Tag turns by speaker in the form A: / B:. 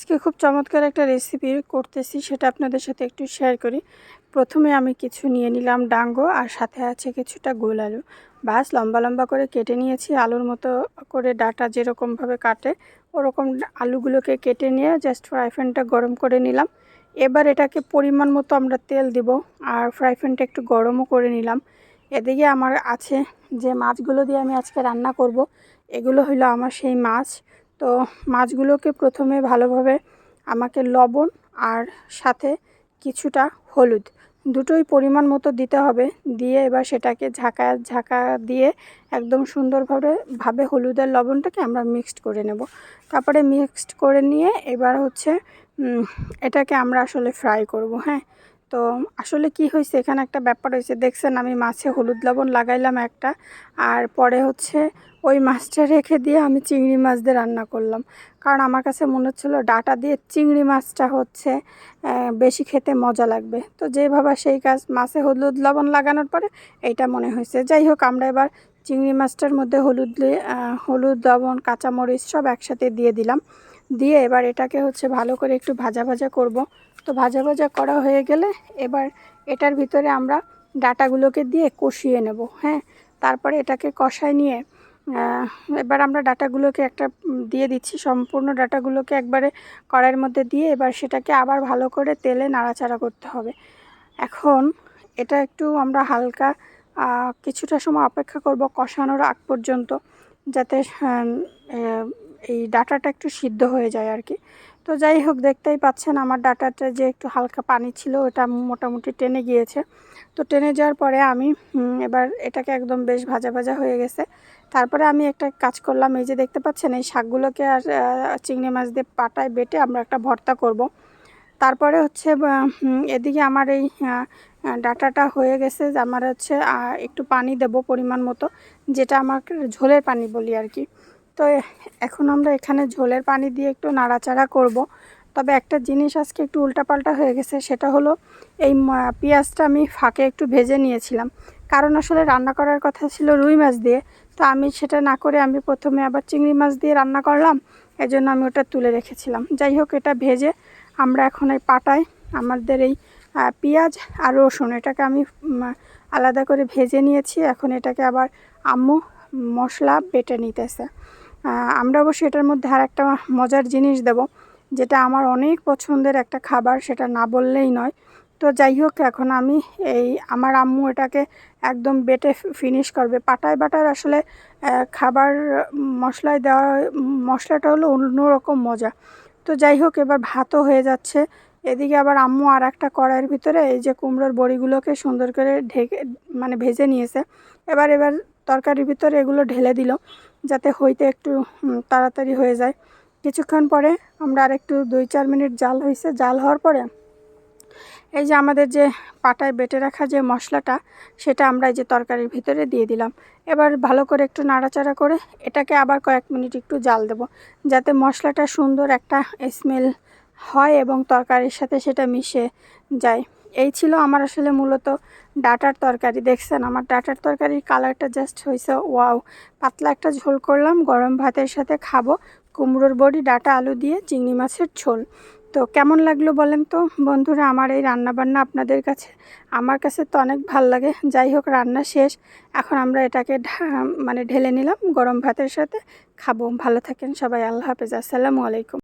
A: আজকে খুব চমৎকার একটা রেসিপি করতেছি, সেটা আপনাদের সাথে একটু শেয়ার করি। প্রথমে আমি কিছু নিয়ে নিলাম ডাঙ্গো, আর সাথে আছে কিছুটা গোল আলু। বাস লম্বা লম্বা করে কেটে নিয়েছি। আলুর মতো করে ডাটা যেরকমভাবে কাটে, ওরকম আলুগুলোকে কেটে নিয়ে জাস্ট ফ্রাই প্যানটা গরম করে নিলাম। এবার এটাকে পরিমাণ মতো আমরা তেল দিব, আর ফ্রাই প্যানটা একটু গরমও করে নিলাম। এদিকে আমার আছে যে মাছগুলো দিয়ে আমি আজকে রান্না করব, এগুলো হলো আমার সেই মাছ। তো মাছগুলোকে প্রথমে ভালোভাবে আমাকে লবণ আর সাথে কিছুটা হলুদ দুটোই পরিমাণ মতো দিতে হবে। দিয়ে এবার সেটাকে ঝাঁকা ঝাঁকা দিয়ে একদম সুন্দরভাবে ভাবে হলুদের লবণটাকে আমরা মিক্সড করে নেব। তারপরে মিক্সড করে নিয়ে এবার হচ্ছে এটাকে আমরা আসলে ফ্রাই করব হ্যাঁ? তো আসলে কি হয়েছে? এখানে একটা ব্যাপার হয়েছে। দেখছেন আমি মাছে হলুদ লবণ লাগাইলাম একটা, আর পরে হচ্ছে ওই মাছটা রেখে দিয়ে আমি চিংড়ি মাছ দিয়ে রান্না করলাম। কারণ আমার কাছে মনে হচ্ছিল ডাটা দিয়ে চিংড়ি মাছটা হচ্ছে বেশি খেতে মজা লাগবে। তো যেভাবে সেই কাজ, মাছে হলুদ লবণ লাগানোর পরে এইটা মনে হয়েছে। যাই হোক, আমরা এবার চিংড়ি মাছটার মধ্যে হলুদ হলুদ, লবণ, কাঁচামরিচ সব একসাথে দিয়ে দিলাম। দিয়ে এবার এটাকে হচ্ছে ভালো করে একটু ভাজা ভাজা করব। তো ভাজা ভাজা করা হয়ে গেলে এবার এটার ভিতরে আমরা ডাটাগুলোকে দিয়ে কষিয়ে নেব হ্যাঁ? তারপরে এটাকে কষায় নিয়ে এবার আমরা ডাটাগুলোকে একটা দিয়ে দিচ্ছি, সম্পূর্ণ ডাটাগুলোকে একবারে কড়াইয়ের মধ্যে দিয়ে এবার সেটাকে আবার ভালো করে তেলে নাড়াচাড়া করতে হবে। এখন এটা একটু আমরা হালকা কিছুটা সময় অপেক্ষা করব কষানোর আগ পর্যন্ত, যাতে এই ডাটাটা একটু সিদ্ধ হয়ে যায় আর কি তো যাই হোক, দেখতেই পাচ্ছেন আমার ডাটাটা যে একটু হালকা পানি ছিল, ওটা মোটামুটি টেনে গিয়েছে। তো টেনে যাওয়ার পরে আমি এবার এটাকে একদম বেশ ভাজা ভাজা হয়ে গেছে। তারপরে আমি একটা কাজ করলাম, এই যে দেখতে পাচ্ছেন, এই শাকগুলোকে আর চিংড়ি মাছ দিয়ে পাটায় বেটে আমরা একটা ভর্তা করব। তারপরে হচ্ছে এদিকে আমার এই ডাটাটা হয়ে গেছে, আমার হচ্ছে একটু পানি দেব পরিমাণ মতো, যেটা আমার ঝোলের পানি বলি আর কি তো এখন আমরা এখানে ঝোলের পানি দিয়ে একটু নাড়াচাড়া করব। তবে একটা জিনিস আজকে একটু উল্টাপাল্টা হয়ে গেছে, সেটা হলো এই পেঁয়াজটা আমি ফাঁকে একটু ভেজে নিয়েছিলাম। কারণ আসলে রান্না করার কথা ছিল রুই মাছ দিয়ে। তো আমি সেটা না করে আমি প্রথমে আবার চিংড়ি মাছ দিয়ে রান্না করলাম, এজন্য আমি ওটা তুলে রেখেছিলাম। যাই হোক, এটা ভেজে আমরা এখন এই পাটায় আমাদের এই পেঁয়াজ আর রসুন, এটাকে আমি আলাদা করে ভেজে নিয়েছি। এখন এটাকে আবার আম্মু মশলা বেটে নিতেছে। আমরা অবশ্যই এটার মধ্যে আর একটা মজার জিনিস দেব, যেটা আমার অনেক পছন্দের একটা খাবার, সেটা না বললেই নয়। তো যাই হোক, এখন আমি এই আমার আম্মু এটাকে একদম বেটে ফিনিশ করবে। পাটায় বাটার আসলে খাবার মশলায় দেওয়া, মশলাটা হলো অন্যরকম মজা। তো যাই হোক, এবার ভাতও হয়ে যাচ্ছে। এদিকে আবার আম্মু আর একটা কড়াইয়ের ভিতরে এই যে কুমড়োর বড়িগুলোকে সুন্দর করে ঢেকে মানে ভেজে নিয়েছে। এবার এবার তরকারির ভিতরে এগুলো ঢেলে দিল, যাতে হইতে একটু তাড়াতাড়ি হয়ে যায়। কিছুক্ষণ পরে আমরা আর একটু দুই চার মিনিট জাল হয়েছে জাল হওয়ার পরে এই যে আমাদের যে পাটায় বেটে রাখা যে মশলাটা, সেটা আমরা এই যে তরকারির ভিতরে দিয়ে দিলাম। এবার ভালো করে একটু নাড়াচাড়া করে এটাকে আবার কয়েক মিনিট একটু জাল দেব, যাতে মশলাটা সুন্দর একটা স্মেল হয় এবং তরকারির সাথে সেটা মিশে যায়। এই ছিল আমার আসলে মূলত ডাটার তরকারি। দেখছেন, আমার ডাটার তরকারির কালারটা জাস্ট হয়েছে ওয়াও পাতলা একটা ঝোল করলাম, গরম ভাতের সাথে খাব। কুমড়োর বড়ি, ডাটা, আলু দিয়ে চিংড়ি মাছের ঝোল। তো কেমন লাগল বলেন তো? বন্ধুরা, আমার এই রান্নাবান্না আপনাদের কাছে, আমার কাছে তো অনেক ভালো লাগে। যাই হোক, রান্না শেষ। এখন আমরা এটাকে মানে ঢেলে নিলাম, গরম ভাতের সাথে খাব। ভালো থাকেন সবাই, আল্লাহ হাফেজ। আসসালামু আলাইকুম।